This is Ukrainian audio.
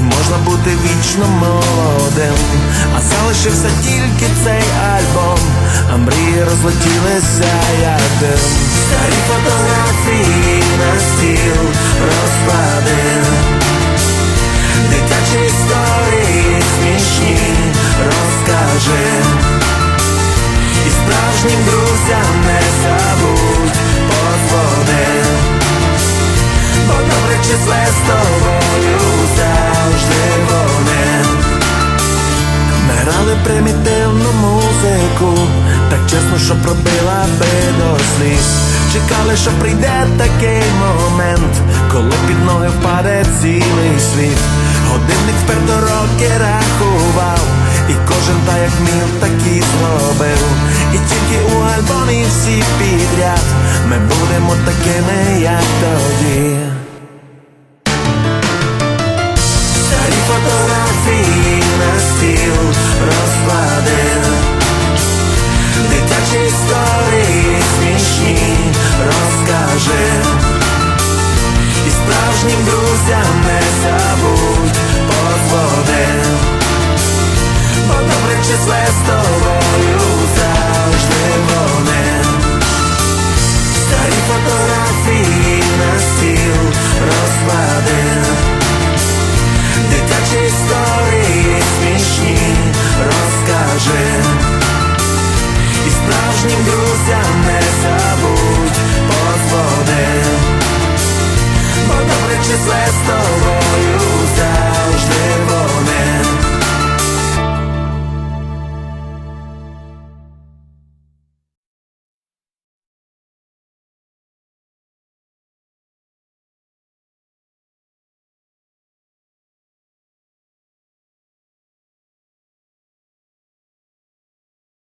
і можна бути вічно молодим. А залишився тільки цей альбом, а мрії розлетілися як. Старі фотографії на стіл розкладив. Дитячі історії смішні розкажи І справжнім друзям не примітивну музику Так чесно, що пробила би до сліз Чекали, що прийде такий момент, коли під ноги впаде цілий світ. Годинник вперто роки рахував, і кожен та як міг, так і зробив. І тільки у альбомі всі підряд ми будемо такими, як тоді.